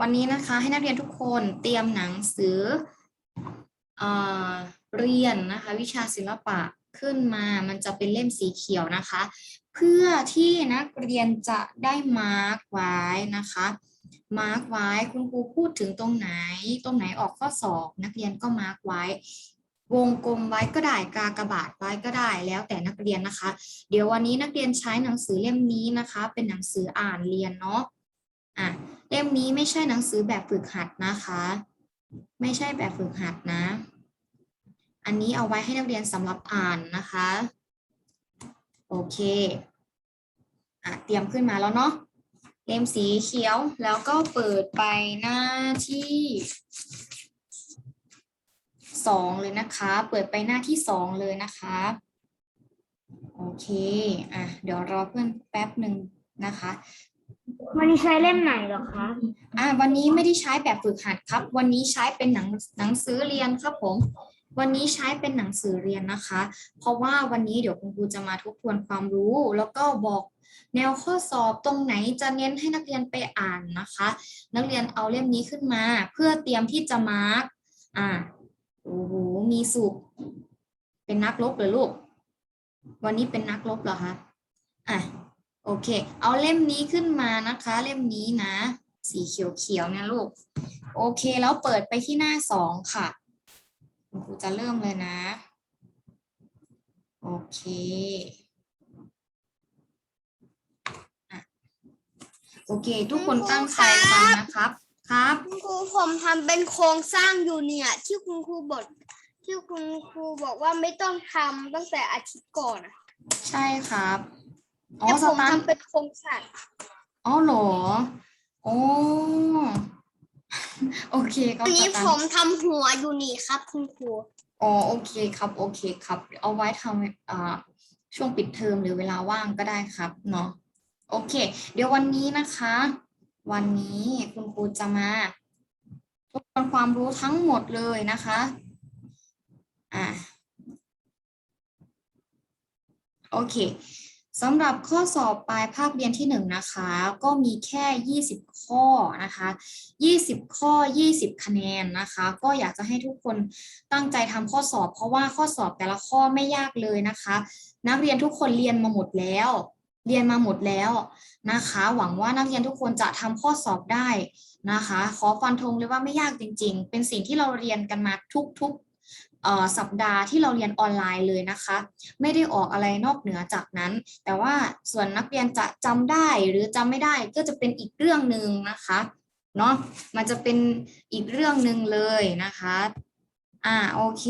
วันนี้นะคะให้นักเรียนทุกคนเตรียมหนังสือเอเรียนนะคะวิชาศิลปะขึ้นมามันจะเป็นเล่มสีเขียวนะคะ เพื่อที่นักเรียนจะได้มาร์กไว้นะคะมาร์กไว้คุณครูพูดถึงตรงไหน ตรงไหนออกข้อสอบ นักเรียนก็มาร์กไว้ วงกลมไว้ก็ได้กากระบาทไว้ก็ได้แล้วแต่นักเรียนนะคะ เดี๋ยววันนี้นักเรียนใช้หนังสือเล่มนี้นะคะ เป็นหนังสืออ่านเรียนเนาะอะ เล่มนี้ไม่ใช่หนังสือแบบฝึกหัดนะคะ ไม่ใช่แบบฝึกหัดนะ อันนี้เอาไว้ให้นักเรียนสำหรับอ่านนะคะ โอเคอะเตรียมขึ้นมาแล้วเนาะเล่มสีเขียวแล้วก็เปิดไปหน้าที่สองเลยนะคะ เปิดไปหน้าที่สองเลยนะคะ โอเค อะ เดี๋ยวรอเพื่อนแป๊บหนึ่งนะคะ วันนี้ใช้เล่มไหนเหรอคะอะวันนี้ไม่ได้ใช้แบบฝึกหัดครับ วันนี้ใช้เป็นหนังหนังสือเรียนครับผม วันนี้ใช้เป็นหนังสือเรียนนะคะ เพราะว่าวันนี้เดี๋ยวคุณครูจะมาทบทวนความรู้ แล้วก็บอกแนวข้อสอบตรงไหนจะเน้นให้นักเรียนไปอ่านนะคะ นักเรียนเอาเล่มนี้ขึ้นมา เพื่อเตรียมที่จะมาร์กอะโอ้โหมีสุขเป็นนักรบเหรอลูก วันนี้เป็นนักรบเหรอคะอะ โอเค เอาเล่มนี้ขึ้นมานะคะ เล่มนี้นะ สีเขียวๆเนี่ยลูก โอเค แล้วเปิดไปที่หน้าสองค่ะคุณครูจะเริ่มเลยนะ โอเคอะโอเค ทุกคนตั้งใจฟังนะครับ ครับคุณครูผมทำเป็นโครงสร้างอยู่เนี่ย ที่คุณครูบอกที่คุณครูบอกว่าไม่ต้องทำตั้งแต่อาทิตย์ก่อนอะใช่ครับ อ๋อแต่สผมตาร์ททำเป็นโครงสร้างอ๋อเหรอโอ้โอเคครับอันนี้สตาร์ทผมทำหัวอยู่นี่ครับ คุณครู อ๋อโอเคครับ โอเคครับ เอาไว้ทำอ่าช่วงปิดเทอมหรือเวลาว่างก็ได้ครับเนาะโอเค เดี๋ยววันนี้นะคะ วันนี้คุณครูจะมาทบทวนความรู้ทั้งหมดเลยนะคะอ่าโอเค สำหรับข้อสอบปลายภาคเรียนที่หนึ่งนะคะ ก็มีแค่ 20 ข้อนะคะ 20 ข้อ 20 คะแนนนะคะ ก็อยากจะให้ทุกคนตั้งใจทำข้อสอบ เพราะว่าข้อสอบแต่ละข้อไม่ยากเลยนะคะ นักเรียนทุกคนเรียนมาหมดแล้ว เรียนมาหมดแล้วนะคะ หวังว่านักเรียนทุกคนจะทำข้อสอบได้นะคะ ขอฟันธงเลยว่าไม่ยากจริง ๆ เป็นสิ่งที่เราเรียนกันมาทุกๆ สัปดาห์ที่เราเรียนออนไลน์เลยนะคะ ไม่ได้ออกอะไรนอกเหนือจากนั้น แต่ว่าส่วนนักเรียนจะจำได้หรือจำไม่ได้ก็จะเป็นอีกเรื่องหนึ่งนะคะเนาะมันจะเป็นอีกเรื่องหนึ่งเลยนะคะอ่าโอเค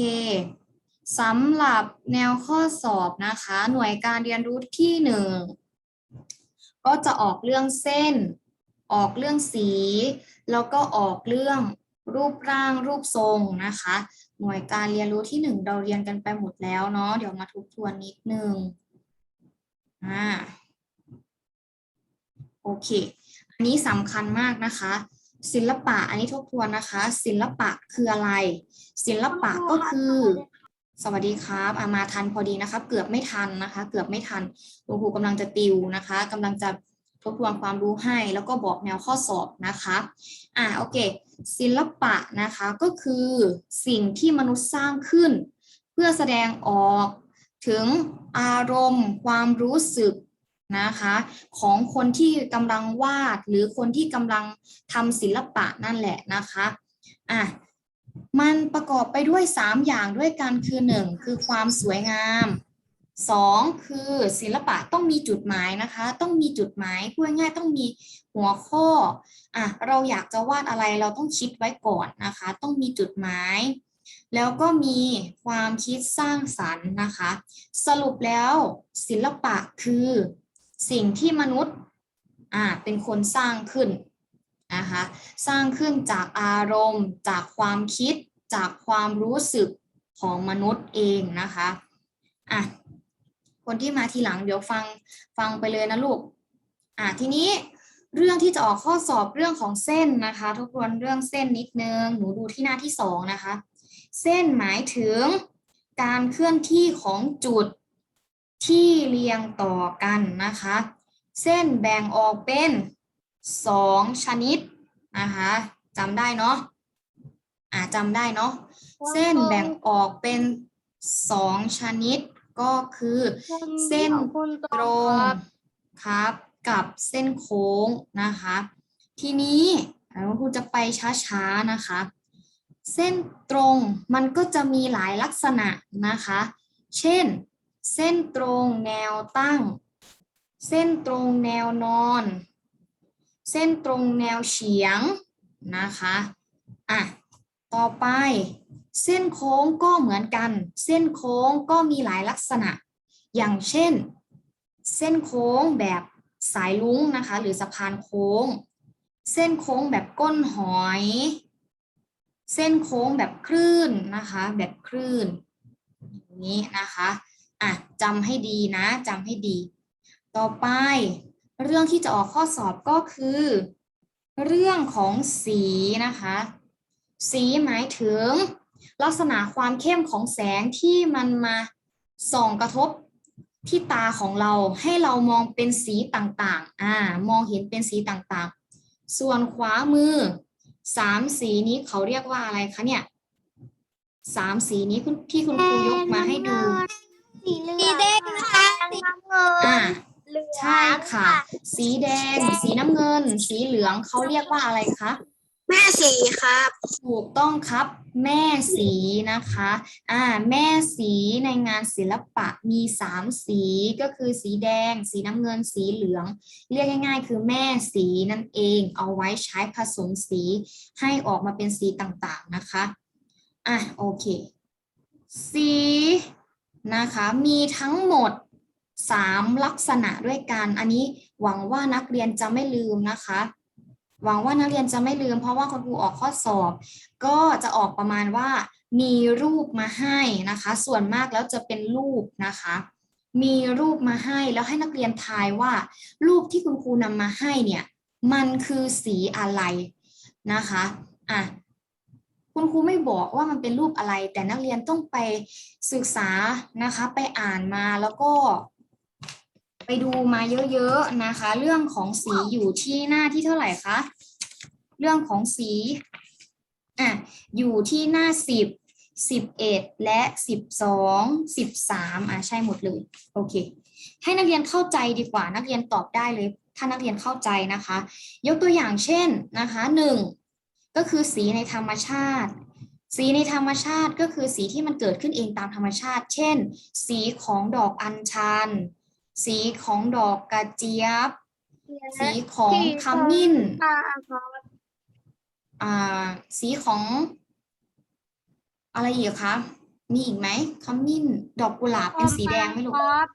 สำหรับแนวข้อสอบนะคะ หน่วยการเรียนรู้ที่หนึ่งก็จะออกเรื่องเส้น ออกเรื่องสี แล้วก็ออกเรื่องรูปร่างรูปทรงนะคะ หน่วยการเรียนรู้ที่หนึ่งเราเรียนกันไปหมดแล้วเนาะเดี๋ยวมาทบทวนนิดนึงอ่าโอเค อันนี้สำคัญมากนะคะ ศิลปะอันนี้ทบทวนนะคะ ศิลปะคืออะไร ศิลปะก็คือ สวัสดีครับอามาทันพอดีนะคะ เกือบไม่ทันนะคะ เกือบไม่ทันคุณครูกำลังจะติวนะคะกำลังจะทบทวนความรู้ให้ แล้วก็บอกแนวข้อสอบนะคะ อ่าโอเค ศิลปะนะคะก็คือสิ่งที่มนุษย์สร้างขึ้น เพื่อแสดงออกถึงอารมณ์ ความรู้สึกนะคะของคนที่กำลังวาดหรือคนที่กำลังทำศิลปะนั่นแหละนะคะอะมันประกอบไปด้วย 3 อย่างด้วยกันคือ 1 คือความสวยงาม 2 คือศิลปะต้องมีจุดหมายนะคะ ต้องมีจุดหมายพูดง่ายต้องมี หัวข้ออะเราอยากจะวาดอะไรเราต้องคิดไว้ก่อนนะคะ ต้องมีจุดหมาย แล้วก็มีความคิดสร้างสรรค์นะคะ สรุปแล้วศิลปะคือสิ่งที่มนุษย์อ่าเป็นคนสร้างขึ้นนะคะสร้างขึ้นจากอารมณ์ จากความคิด จากความรู้สึกของมนุษย์เองนะคะอะคนที่มาทีหลังเดี๋ยวฟังฟังไปเลยนะลูกอะทีนี้ เรื่องที่จะออกข้อสอบเรื่องของเส้นนะคะทุกคนเรื่องเส้นนิดนึง หนูดูที่หน้าที่สองนะคะ เส้นหมายถึงการเคลื่อนที่ของจุดที่เรียงต่อกันนะคะ เส้นแบ่งออกเป็นสองชนิดนะคะจำได้เนาะอ่าจำได้เนาะเส้นแบ่งออกเป็นสองชนิดก็คือ เส้นตรงครับ กับเส้นโค้งนะคะ ทีนี้ครูจะไปช้าๆนะคะ เส้นตรงมันก็จะมีหลายลักษณะนะคะ เช่น เส้นตรงแนวตั้ง เส้นตรงแนวนอน เส้นตรงแนวเฉียงนะคะอะต่อไป เส้นโค้งก็เหมือนกัน เส้นโค้งก็มีหลายลักษณะ อย่างเช่น เส้นโค้งแบบ สายลุ้งนะคะ หรือสะพานโค้ง เส้นโค้งแบบก้นหอย เส้นโค้งแบบคลื่นนะคะ แบบคลื่นอย่างนี้นะคะอะจำให้ดีนะจำให้ดี ต่อไป เรื่องที่จะออกข้อสอบก็คือ เรื่องของสีนะคะ สีหมายถึง ลักษณะความเข้มของแสงที่มันมาส่องกระทบ ที่ตาของเราให้เรามองเป็นสีต่างๆ อ่า มองเห็นเป็นสีต่างๆ ส่วนขวามือสามสีนี้เขาเรียกว่าอะไรคะเนี่ยสามสีนี้คุณที่คุณครูยกมาให้ดู สีเหลืองแดงนะคะสีน้ำเงินอ่าเหลืองใช่ค่ะ สีแดง สีน้ำเงิน สีเหลืองเขาเรียกว่าอะไรคะ แม่สีครับ ถูกต้องครับ แม่สีนะคะอ่าแม่สีในงานศิลปะมีสามสีก็คือสีแดง สีน้ำเงินสีเหลือง เรียกง่าย ๆ คือแม่สีนั่นเอง เอาไว้ใช้ผสมสีให้ออกมาเป็นสีต่างๆนะคะอะโอเค สีนะคะมีทั้งหมดสามลักษณะด้วยกัน อันนี้หวังว่านักเรียนจะไม่ลืมนะคะ หวังว่านักเรียนจะไม่ลืม เพราะว่าคุณครูออกข้อสอบ ก็จะออกประมาณว่า มีรูปมาให้นะคะ ส่วนมากแล้วจะเป็นรูปนะคะ มีรูปมาให้แล้วให้นักเรียนทายว่า รูปที่คุณครูนำมาให้เนี่ยมันคือสีอะไรนะคะอะคุณครูไม่บอกว่ามันเป็นรูปอะไร แต่นักเรียนต้องไปศึกษานะคะ ไปอ่านมาแล้วก็ ไปดูมาเยอะๆนะคะ เรื่องของสีอยู่ที่หน้าที่เท่าไหร่คะเรื่องของสีอะอยู่ที่หน้าสิบสิบเอ็ดและสิบสองสิบสามอะใช่หมดเลยโอเค ให้นักเรียนเข้าใจดีกว่านักเรียนตอบได้เลย ถ้านักเรียนเข้าใจนะคะ ยกตัวอย่างเช่นนะคะหนึ่งก็คือสีในธรรมชาติ สีในธรรมชาติก็คือสีที่มันเกิดขึ้นเองตามธรรมชาติ เช่น สีของดอกอัญชัน สีของดอกกระเจี๊ยบ สีของขมิ้น อ่า สีของ อะไรอีกคะมีอีกไหมขมิ้น ดอกกุหลาบเป็นสีแดงไหมลูกครับ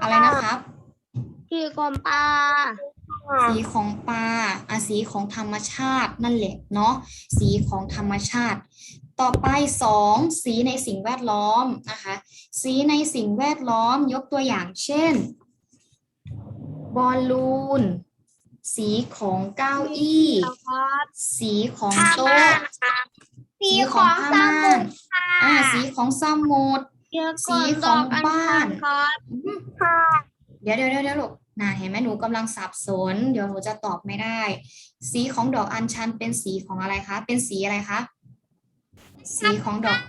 อะไรนะครับสีกลมปลาสีของปลาอะสีของธรรมชาตินั่นแหละเนาะสีของธรรมชาติ ต่อไปสองสีในสิ่งแวดล้อมนะคะ สีในสิ่งแวดล้อมยกตัวอย่างเช่น บอลลูน สีของเก้าอี้ครับสีของผ้าโต๊ะม่านครับสีของผ้าสม่ามุนดค่ะอ่า สีของสมุด สีของบ้านครับอืมค่ะเดี๋ยวเดี๋ยวเดี๋ยวเดี๋ยวลูกน่าเห็นไหมหนูกำลังสับสน เดี๋ยวหนูจะตอบไม่ได้ สีของดอกอัญชันเป็นสีของอะไรคะ เป็นสีอะไรคะ สีของดอก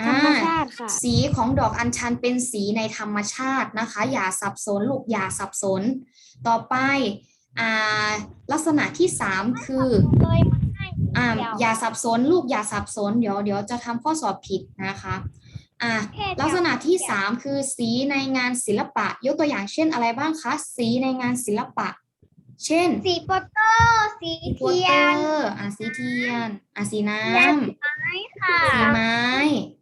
ธรอ่ารมชาติค่ะสีของดอกอัญชันเป็นสีในธรรมชาตินะคะ อย่าสับสนลูกอย่าสับสน ต่อไปอ่าลักษณะที่สามคือเลยมาให้อ่าเดี๋ยวอย่าสับสนลูกอย่าสับสนเดี๋ยวเดี๋ยวจะทำข้อสอบผิดนะคะอ่าแค่เดี๋ยวลักษณะที่สามคือสีในงานศิลปะ ยกตัวอย่างเช่นอะไรบ้างคะ สีในงานศิลปะ เช่นสีโปสเตอร์สีโปสเทียเตอนร์อ่าสีเทียนอ่าสีน้และำค่ะสีไม้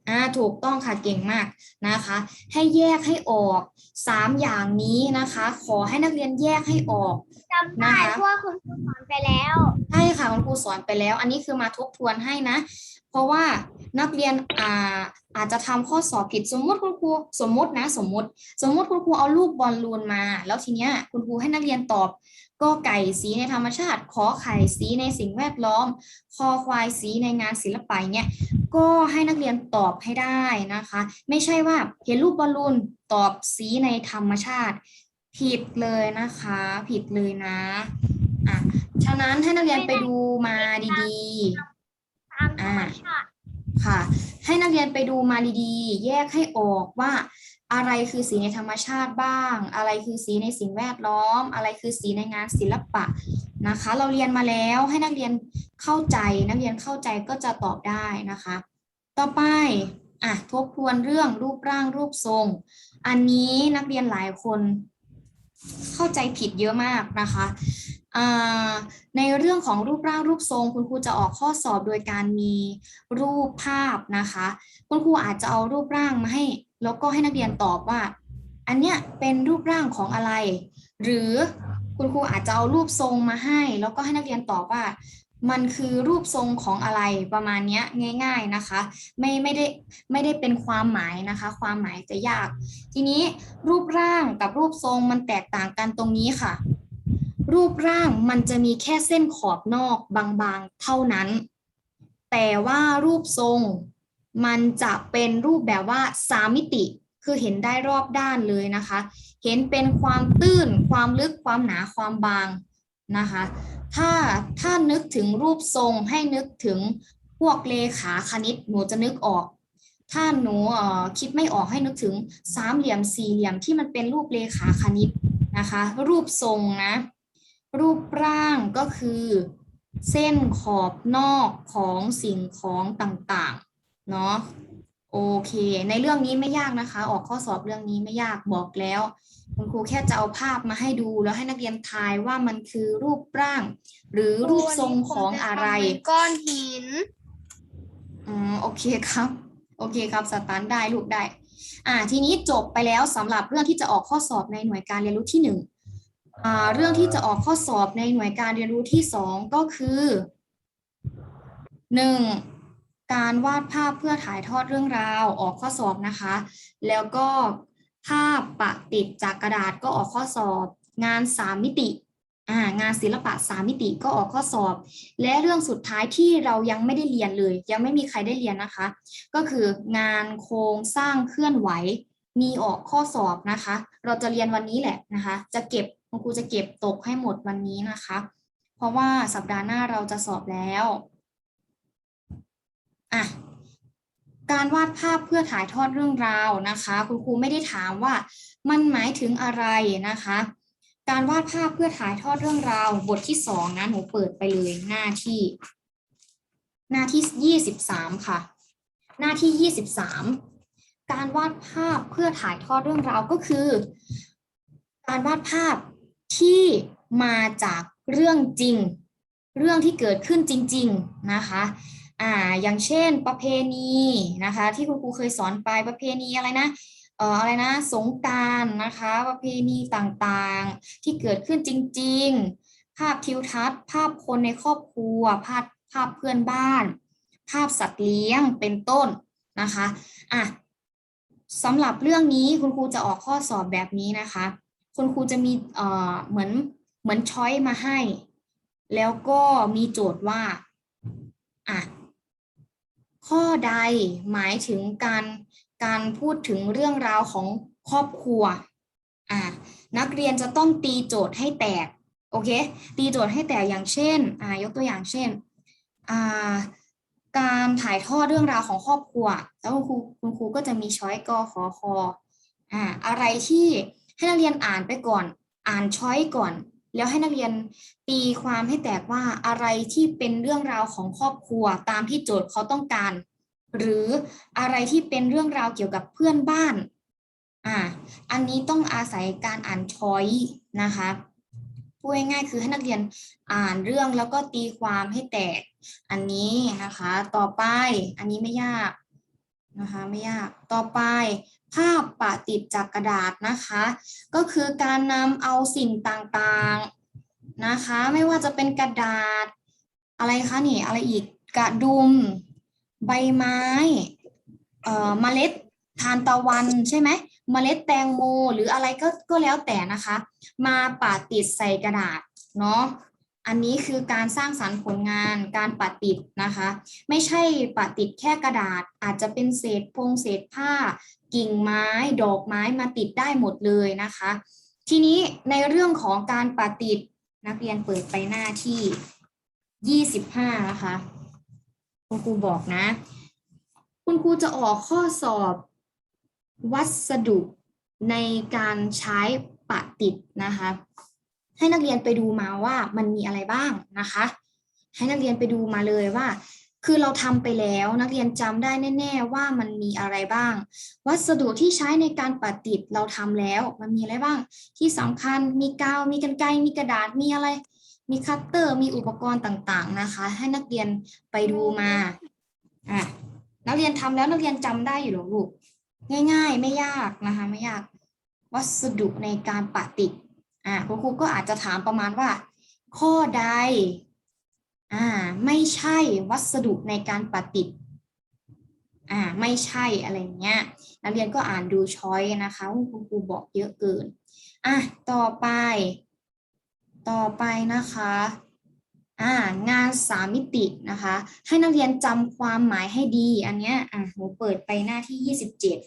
อ่าถูกต้องค่ะเก่งมากนะคะ ให้แยกให้ออกสามอย่างนี้นะคะ ขอให้นักเรียนแยกให้ออกจำได้เพราะว่าคุณครูสอนไปแล้วใช่ค่ะคุณครูสอนไปแล้ว อันนี้คือมาทบทวนให้นะ เพราะว่านักเรียนอ่าอาจจะทำข้อสอบผิดสมมติคุณครูสมมตินะ สมมติ สมมติคุณครูเอารูปบอลลูนมา แล้วทีเนี้ยคุณครูให้นักเรียนตอบ ก็ไก่สีในธรรมชาติ ขอไข่สีในสิ่งแวดล้อม คอควายสีในงานศิลปะอย่างเงี้ยก็ให้นักเรียนตอบให้ได้นะคะ ไม่ใช่ว่าเห็นรูปบอลลูนตอบสีในธรรมชาติ ผิดเลยนะคะ ผิดเลยนะอะฉะนั้นให้นักเรียนไปดูมาดีตามธรรมชาติๆค่ะ ให้นักเรียนไปดูมาดีๆ แยกให้ออกว่า อะไรคือสีในธรรมชาติบ้าง อะไรคือสีในสิ่งแวดล้อม อะไรคือสีในงานศิลปะนะคะ เราเรียนมาแล้วให้นักเรียนเข้าใจ นักเรียนเข้าใจก็จะตอบได้นะคะ ต่อไปอะทบทวนเรื่องรูปร่างรูปทรง อันนี้นักเรียนหลายคนเข้าใจผิดเยอะมากนะคะในเรื่องของรูปร่างรูปทรง คุณครูจะออกข้อสอบโดยการมีรูปภาพนะคะ คุณครูอาจจะเอารูปร่างมาให้ แล้วก็ให้นักเรียนตอบว่า อันเนี้ยเป็นรูปร่างของอะไร หรือคุณครูอาจจะเอารูปทรงมาให้ แล้วก็ให้นักเรียนตอบว่า มันคือรูปทรงของอะไรประมาณเนี้ยง่าย ๆนะคะ ไม่ไม่ได้ไม่ได้เป็นความหมายนะคะ ความหมายจะยาก ทีนี้รูปร่างกับรูปทรงมันแตกต่างกันตรงนี้ค่ะ รูปร่างมันจะมีแค่เส้นขอบนอกบางๆ เท่านั้น แต่ว่ารูปทรง มันจะเป็นรูปแบบว่าสามมิติคือเห็นได้รอบด้านเลยนะคะ เห็นเป็นความตื้น ความลึก ความหนา ความบางนะคะ ถ้าถ้านึกถึงรูปทรงให้นึกถึงพวกเลขาคณิตหนูจะนึกออก ถ้าหนูคิดไม่ออกให้นึกถึงสามเหลี่ยมสี่เหลี่ยมที่มันเป็นรูปเลขาคณิตนะคะ รูปทรงนะ รูปร่างก็คือ เส้นขอบนอกของสิ่งของต่างๆ เนาะโอเค ในเรื่องนี้ไม่ยากนะคะ ออกข้อสอบเรื่องนี้ไม่ยากบอกแล้ว คุณครูแค่จะเอาภาพมาให้ดู แล้วให้นักเรียนทายว่ามันคือรูปร่าง หรือรูปทรงของอะไร ก้อนหินอืมโอเคครับ โอเคครับสตาร์ทได้ลูกได้ อ่า ทีนี้จบไปแล้วสำหรับเรื่องที่จะออกข้อสอบในหน่วยการเรียนรู้ที่หนึ่งอ่าเรื่องที่จะออกข้อสอบในหน่วยการเรียนรู้ที่สองก็คือหนึ่ง การวาดภาพเพื่อถ่ายทอดเรื่องราวออกข้อสอบนะคะ แล้วก็ภาพปะติดจากกระดาษก็ออกข้อสอบ งานสามมิติงานศิลปะสามมิติก็ออกข้อสอบ และเรื่องสุดท้ายที่เรายังไม่ได้เรียนเลย ยังไม่มีใครได้เรียนนะคะ ก็คืองานโครงสร้างเคลื่อนไหว มีออกข้อสอบนะคะ เราจะเรียนวันนี้แหละนะคะ จะเก็บคุณครูจะเก็บตกให้หมดวันนี้นะคะ เพราะว่าสัปดาห์หน้าเราจะสอบแล้ว อะการวาดภาพเพื่อถ่ายทอดเรื่องราวนะคะ คุณครูไม่ได้ถามว่ามันหมายถึงอะไรนะคะ การวาดภาพเพื่อถ่ายทอดเรื่องราว บทที่สองนะหนูเปิดไปเลยหน้าที่ หน้าที่ยี่สิบสามค่ะ หน้าที่ยี่สิบสามการวาดภาพเพื่อถ่ายทอดเรื่องราวก็คือ การวาดภาพที่มาจากเรื่องจริง เรื่องที่เกิดขึ้นจริง ๆนะคะ อ่าอย่างเช่นประเพณีนะคะที่คุณครูเคยสอนไปประเพณีอะไรนะเอ่ออะไรนะสงการนะคะประเพณีต่างๆ ที่เกิดขึ้นจริง ๆ ภาพทิวทัศน์ ภาพคนในครอบครัว ภาพภาพเพื่อนบ้าน ภาพสัตว์เลี้ยงเป็นต้นนะคะอะสำหรับเรื่องนี้คุณครูจะออกข้อสอบแบบนี้นะคะ คุณครูจะมีเอ่อเหมือนเหมือนช้อยมาให้ แล้วก็มีโจทย์ว่าอะ ข้อใดหมายถึงการการพูดถึงเรื่องราวของครอบครัวอะนักเรียนจะต้องตีโจทย์ให้แตกโอเคตีโจทย์ให้แตกอย่างเช่นอ่ายกตัวอย่างเช่นอ่าการถ่ายทอดเรื่องราวของครอบครัว แล้วคุณครูคุณครูก็จะมีช้อยกอขอคออ่าอะไรที่ให้นักเรียนอ่านไปก่อน อ่านช้อยก่อน แล้วให้นักเรียนตีความให้แตกว่าอะไรที่เป็นเรื่องราวของครอบครัวตามที่โจทย์เขาต้องการ หรืออะไรที่เป็นเรื่องราวเกี่ยวกับเพื่อนบ้านอ่าอันนี้ต้องอาศัยการอ่านช้อยนะคะพูดง่ายๆคือให้นักเรียนอ่านเรื่องแล้วก็ตีความให้แตก อันนี้นะคะ ต่อไปอันนี้ไม่ยากนะคะไม่ยากต่อไป ภาพปะติดจากกระดาษนะคะ ก็คือการนำเอาสิ่งต่างๆนะคะ ไม่ว่าจะเป็นกระดาษ อะไรคะนี่อะไรอีกกระดุม ใบไม้เอ่อเมล็ดทานตะวันใช่ไหมเมล็ดแตงโมหรืออะไรก็ก็แล้วแต่นะคะ มาปะติดใส่กระดาษเนาะ อันนี้คือการสร้างสรรค์ผลงานการปะติดนะคะ ไม่ใช่ปะติดแค่กระดาษ อาจจะเป็นเศษพงเศษผ้า กิ่งไม้ดอกไม้มาติดได้หมดเลยนะคะ ทีนี้ในเรื่องของการปะติดนักเรียนเปิดไปหน้าที่ยี่สิบห้านะคะคุณครูบอกนะ คุณครูจะออกข้อสอบวัสดุในการใช้ปะติดนะคะ ให้นักเรียนไปดูมาว่ามันมีอะไรบ้างนะคะ ให้นักเรียนไปดูมาเลยว่า คือเราทำไปแล้วนักเรียนจำได้แน่ ๆ ว่ามันมีอะไรบ้าง วัสดุที่ใช้ในการปะติดเราทำแล้ว มันมีอะไรบ้าง ที่สำคัญมีกาวมีกันไกมีกระดาษมีอะไร มีคัตเตอร์มีอุปกรณ์ต่างๆนะคะ ให้นักเรียนไปดูมาอะนักเรียนทำแล้วนักเรียนจำได้อยู่หรอลูกง่าย ๆ ไม่ยากนะคะ ไม่ยาก วัสดุในการปะติด อ่าคุณครูก็อาจจะถามประมาณว่า ข้อใดอ่าไม่ใช่วัสดุในการปะติดอ่าไม่ใช่อะไรเงี้ยนักเรียนก็อ่านดูช้อยนะคะว่าคุณครูบอกเยอะเกินอะต่อไป ต่อไปนะคะอ่างานสามมิตินะคะ ให้นักเรียนจำความหมายให้ดี อันเนี้ยอะหนูเปิดไปหน้าที่ยี่สิบเจ็ด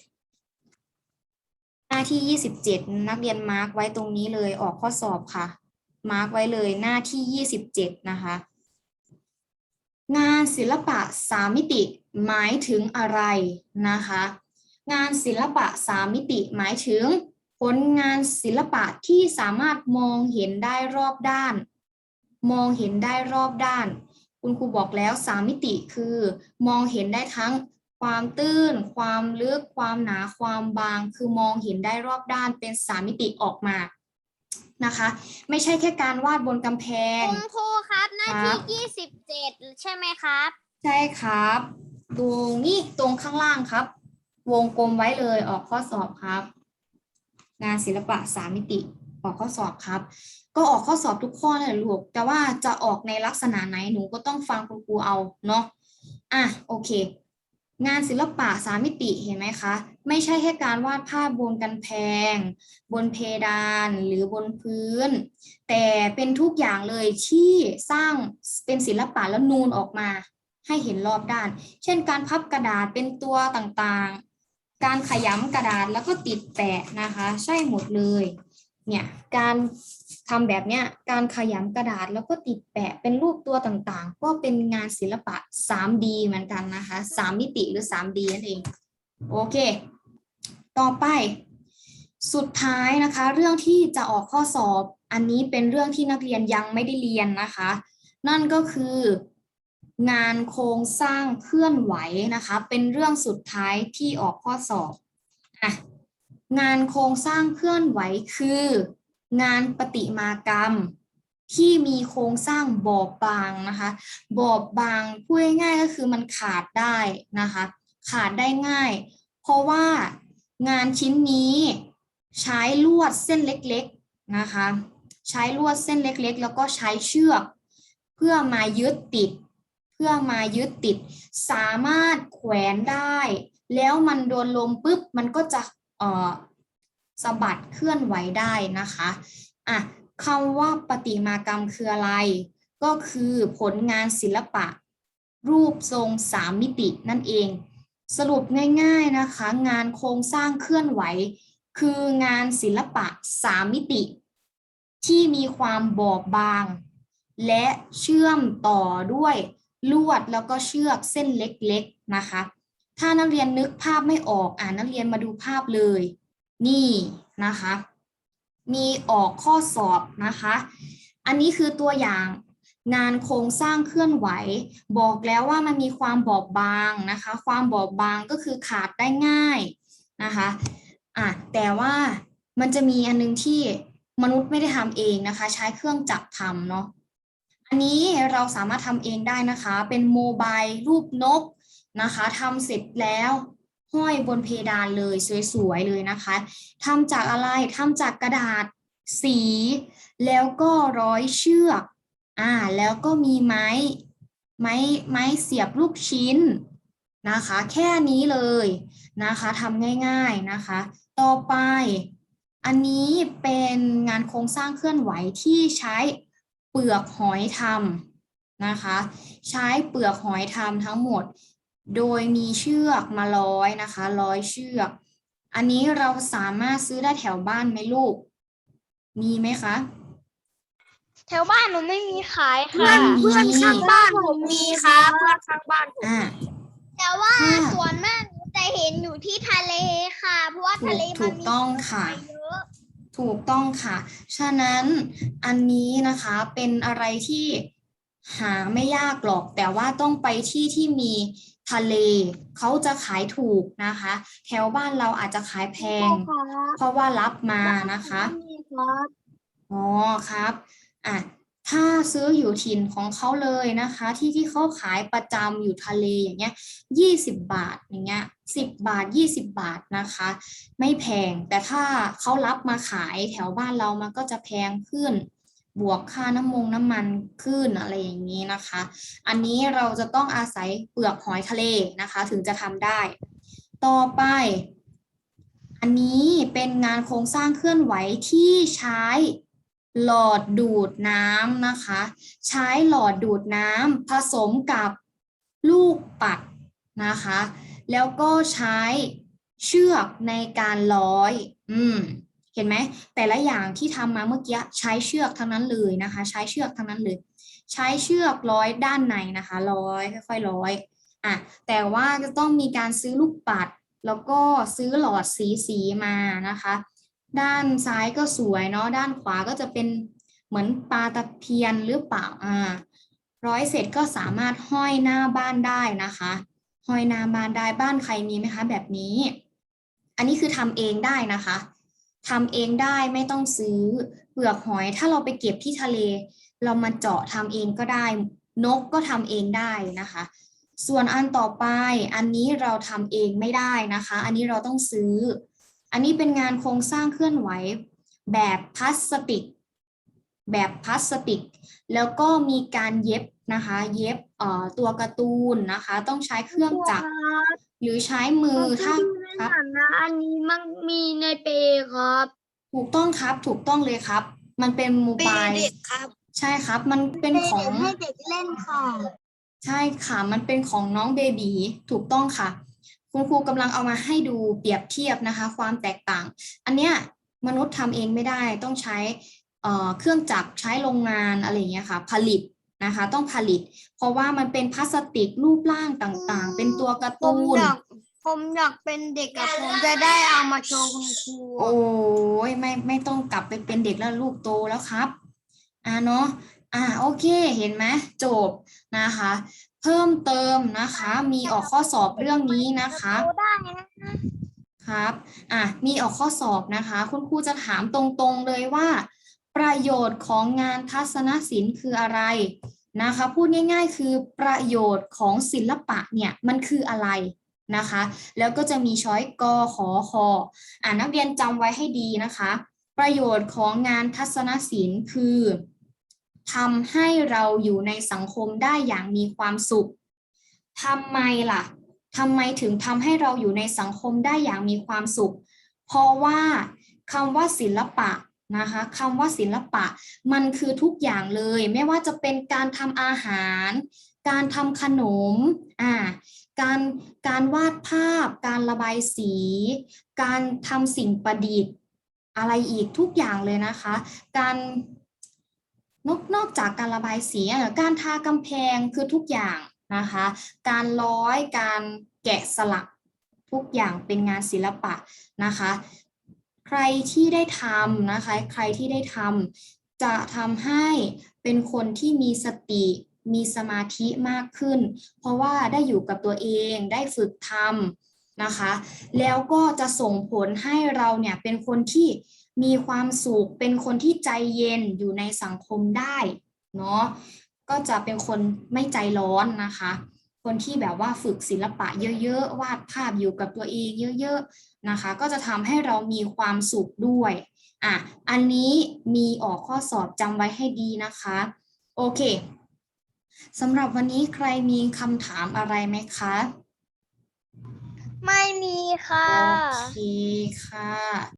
หน้าที่ยี่สิบเจ็ดนักเรียนมาร์กไว้ตรงนี้เลยออกข้อสอบค่ะ มาร์กไว้เลยหน้าที่ยี่สิบเจ็ดนะคะ งานศิลปะสามมิติหมายถึงอะไรนะคะ งานศิลปะสามมิติหมายถึง ผลงานศิลปะที่สามารถมองเห็นได้รอบด้าน มองเห็นได้รอบด้าน คุณครูบอกแล้วสามมิติคือ มองเห็นได้ทั้ง ความตื้น ความลึก ความหนา ความบาง คือมองเห็นได้รอบด้านเป็นสามมิติออกมานะคะ ไม่ใช่แค่การวาดบนกำแพง คุณครูครับหน้าครัที่บยี่สิบเจ็ดใช่ไหมครับ ใช่ครับตรงนี่ตรงข้างล่างครับ วงกลมไว้เลยออกข้อสอบครับ งานศิลปะสามมิติออกข้อสอบครับ ก็ออกข้อสอบทุกข้อเลยลูกแต่ว่าจะออกในลักษณะไหนหนูก็ต้องฟังคุณครูเอาเนาะอะโอเค งานศิลปะสามมิติเห็นไหมคะ ไม่ใช่แค่การวาดภาพบนกันแพง บนเพดานหรือบนพื้น แต่เป็นทุกอย่างเลยที่สร้างเป็นศิลปะแล้วนูนออกมา ให้เห็นรอบด้าน เช่น การพับกระดาษเป็นตัวต่างๆ การขยำกระดาษแล้วก็ติดแปะนะคะ ใช่หมดเลย เนี่ยการทำแบบเนี้ยการขยำกระดาษแล้วก็ติดแปะเป็นรูปตัวต่างๆ ก็เป็นงานศิลปะ 3D เหมือนกันนะคะ3มิติหรือ 3D นั่นเอง โอเค ต่อไป สุดท้ายนะคะ เรื่องที่จะออกข้อสอบ อันนี้เป็นเรื่องที่นักเรียนยังไม่ได้เรียนนะคะ นั่นก็คืองานโครงสร้างเคลื่อนไหวนะคะ เป็นเรื่องสุดท้ายที่ออกข้อสอบอะ งานโครงสร้างเคลื่อนไหวคือ งานประติมากรรม ที่มีโครงสร้างบอบบางนะคะบอบบางพูดง่ายๆก็คือมันขาดได้นะคะ ขาดได้ง่าย เพราะว่างานชิ้นนี้ใช้ลวดเส้นเล็กๆนะคะ ใช้ลวดเส้นเล็กๆ แล้วก็ใช้เชือก เพื่อมายึดติด เพื่อมายึดติด สามารถแขวนได้ แล้วมันโดนลมปุ๊บมันก็จะเอ่อ สะบัดเคลื่อนไหวได้นะคะอะคำว่าประติมากรรมคืออะไร ก็คือผลงานศิลปะ รูปทรงสามมิตินั่นเอง สรุปง่ายๆนะคะ งานโครงสร้างเคลื่อนไหว คืองานศิลปะสามมิติ ที่มีความบอบบาง และเชื่อมต่อด้วยลวดแล้วก็เชือกเส้นเล็กๆนะคะ ถ้านักเรียนนึกภาพไม่ออกอ่านักเรียนมาดูภาพเลย นี่นะคะ มีออกข้อสอบนะคะ อันนี้คือตัวอย่างงานโครงสร้างเคลื่อนไหว บอกแล้วว่ามันมีความบอบบางนะคะ ความบอบบางก็คือขาดได้ง่ายนะคะอะแต่ว่ามันจะมีอันนึงที่มนุษย์ไม่ได้ทำเองนะคะ ใช้เครื่องจักรทำเนาะอันนี้เราสามารถทำเองได้นะคะ เป็นโมบายรูปนกนะคะทำเสร็จแล้ว ห้อยบนเพดานเลยสวยๆเลยนะคะทำจากอะไรทำจากกระดาษสี แล้วก็ร้อยเชือกอ่าแล้วก็มีไม้ไม้ไม้เสียบลูกชิ้นนะคะ แค่นี้เลยนะคะทำง่ายๆนะคะ ต่อไป อันนี้เป็นงานโครงสร้างเคลื่อนไหวที่ใช้เปลือกหอยทำนะคะ ใช้เปลือกหอยทำทั้งหมด โดยมีเชือกมาร้อยนะคะ ร้อยเชือก อันนี้เราสามารถซื้อได้แถวบ้านไหมลูก มีไหมคะ แถวบ้านหนูไม่มีขายเพื่ค่ะอนเพื่อนข้างบ้านผมมีครับเพื่อนข้างบ้านผมอ่า แต่ว่าค่ะ ส่วนมากหนูจะเห็นอยู่ที่ทะเลค่ะ เพราะว่าถูทะกเลถูมันกมีต้องค่ะ เยอะ ถูกต้องค่ะ ฉะนั้นอันนี้นะคะเป็นอะไรที่หาไม่ยากหรอก แต่ว่าต้องไปที่ที่มี ทะเลเขาจะขายถูกนะคะ แถวบ้านเราอาจจะขายแพง เพราะว่ารับมานะคะมีครับอ๋อครับอะถ้าซื้ออยู่ถิ่นของเขาเลยนะคะ ที่ที่เขาขายประจำอยู่ทะเลอย่างเงี้ยยี่สิบบาทอย่างเงี้ยสิบบาทยี่สิบบาทนะคะ ไม่แพงแต่ถ้าเขารับมาขายแถวบ้านเรามันก็จะแพงขึ้น บวกค่าน้ำมงน้ำมันขึ้นอะไรอย่างนี้นะคะ อันนี้เราจะต้องอาศัยเปลือกหอยทะเลนะคะ ถึงจะทำได้ ต่อไป อันนี้เป็นงานโครงสร้างเคลื่อนไหวที่ใช้หลอดดูดน้ำนะคะ ใช้หลอดดูดน้ำผสมกับลูกปัดนะคะ แล้วก็ใช้เชือกในการร้อย อืม เห็นไหมแต่ละอย่างที่ทำมาเมื่อกี้ใช้เชือกทั้งนั้นเลยนะคะ ใช้เชือกทั้งนั้นเลย ใช้เชือกร้อยด้านในนะคะร้อยค่อยๆร้อยอะแต่ว่าจะต้องมีการซื้อลูกปัด แล้วก็ซื้อหลอดสีสีมานะคะ ด้านซ้ายก็สวยเนาะด้านขวาก็จะเป็นเหมือนปลาตะเพียนหรือเปล่าอ่าร้อยเสร็จก็สามารถห้อยหน้าบ้านได้นะคะ ห้อยหน้าบ้านได้บ้านใครมีไหมคะ แบบนี้ อันนี้คือทำเองได้นะคะ ทำเองได้ไม่ต้องซื้อ เปลือกหอยถ้าเราไปเก็บที่ทะเล เรามาเจาะทำเองก็ได้ นกก็ทำเองได้นะคะ ส่วนอันต่อไปอันนี้เราทำเองไม่ได้นะคะ อันนี้เราต้องซื้อ อันนี้เป็นงานโครงสร้างเคลื่อนไหวแบบพลาสติก แบบพลาสติก แล้วก็มีการเย็บนะคะ เย็บตัวการ์ตูนนะคะ ต้องใช้เครื่องจักร หรือใช้มือถ้าครับนะอันนี้มันมีในเปครับ ถูกต้องครับ ถูกต้องเลยครับ มันเป็นโมบายเด็กครับใช่ครับ มันเป็นของให้เด็กเล่นค่ะ ใช่ค่ะ มันเป็นของน้องเบบีถูกต้องค่ะ คุณครูกำลังเอามาให้ดูเปรียบเทียบนะคะ ความแตกต่าง อันเนี้ยมนุษย์ทำเองไม่ได้ต้องใช้เอ่อเครื่องจักรใช้โรงงานอะไรอย่างเงี้ยค่ะ ผลิต นะคะ ต้องผลิต เพราะว่ามันเป็นพลาสติกรูปร่างต่างๆ เป็นตัวการ์ผมตูน อยากผมอยากเป็นเด็กอะผมจะได้เอามาโชว์คุณครูโอ้ยไม่ไม่ต้องกลับไปเป็นเด็กแล้วลูกโตแล้วครับอ่าเนาะอ่าโอเคเห็นไหมจบนะคะ เพิ่มเติมนะคะ มีออกข้อสอบเรื่องนี้นะคะได้นะครับ อะ มีออกข้อสอบนะคะ คุณครูจะถามตรงๆเลยว่า ประโยชน์ของงานทัศนศิลป์คืออะไรนะคะพูดง่ายๆ คือประโยชน์ของศิลปะเนี่ยมันคืออะไรนะคะ แล้วก็จะมีช้อยกอขอคออ่านักเรียนจำไว้ให้ดีนะคะ ประโยชน์ของงานทัศนศิลป์คือทำให้เราอยู่ในสังคมได้อย่างมีความสุขทำไมล่ะทำไมถึงทำให้เราอยู่ในสังคมได้อย่างมีความสุข เพราะว่าคำว่าศิลปะ นะคะคำว่าศิลปะมันคือทุกอย่างเลย ไม่ว่าจะเป็นการทำอาหาร การทำขนมอ่าการการวาดภาพ การระบายสี การทำสิ่งประดิษฐ์ อะไรอีกทุกอย่างเลยนะคะ การนอกนอกจากการระบายสีการทากำแพงคือทุกอย่างนะคะ การร้อยการแกะสลักทุกอย่างเป็นงานศิลปะนะคะ ใครที่ได้ทำนะคะ ใครที่ได้ทำจะทำให้เป็นคนที่มีสติมีสมาธิมากขึ้น เพราะว่าได้อยู่กับตัวเองได้ฝึกทำนะคะ แล้วก็จะส่งผลให้เราเนี่ยเป็นคนที่มีความสุขเป็นคนที่ใจเย็นอยู่ในสังคมได้เนาะก็จะเป็นคนไม่ใจร้อนนะคะ คนที่แบบว่าฝึกศิลปะเยอะๆ วาดภาพอยู่กับตัวเองเยอะๆ นะคะ ก็จะทำให้เรามีความสุขด้วยอะอันนี้มีออกข้อสอบจำไว้ให้ดีนะคะ โอเคสำหรับวันนี้ใครมีคำถามอะไรไหมคะ ไม่มีค่ะ โอเคค่ะ